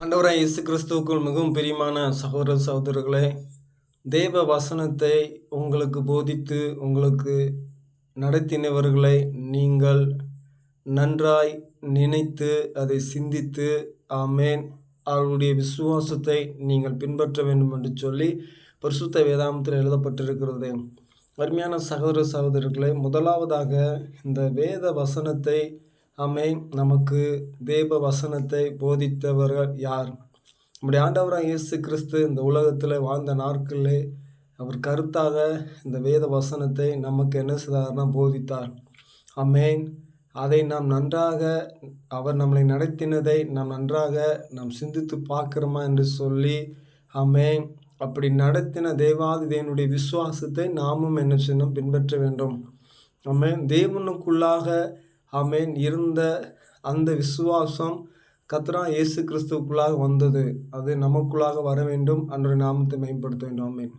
அண்டவராய் இயேசு கிறிஸ்துவுக்குள் மிகவும் பிரியமான சகோதர சகோதரர்களே தேவ வசனத்தை உங்களுக்கு போதித்து உங்களுக்கு நடத்தினவர்களை நீங்கள் நன்றாய் நினைத்து அதை சிந்தித்து ஆமேன். அவருடைய விசுவாசத்தை நீங்கள் பின்பற்ற வேண்டும் என்று சொல்லி பரிசுத்த வேதாந்தத்தில் எழுதப்பட்டிருக்கிறது. அருமையான சகோதர சகோதரர்களே முதலாவதாக இந்த வேத வசனத்தை அமை நமக்கு தேவ வசனத்தை போதித்தவர்கள் யார்? நம்முடைய ஆண்டவராக இயேசு கிறிஸ்து இந்த உலகத்தில் வாழ்ந்த நாட்களிலே அவர் கருத்தாக இந்த வேத வசனத்தை நமக்கு என்ன செய்தார்னா போதித்தார். அமேன் அதை நாம் நன்றாக அவர் நம்மளை நடத்தினதை நாம் நன்றாக நாம் சிந்தித்து பார்க்குறோமா என்று சொல்லி அமேன் அப்படி நடத்தின தேவாதிதேவனுடைய விசுவாசத்தை நாமும் என்ன செய்யணும்? பின்பற்ற வேண்டும். அமேன் தேவனுக்குள்ளாக ஆமேன். இருந்த அந்த விசுவாசம் கத்ரா இயேசு கிறிஸ்துவுக்குள்ளாக வந்தது. அது நமக்குள்ளாக வர வேண்டும் அன்று நாமத்தை மேம்படுத்த வேண்டும். ஆமேன்.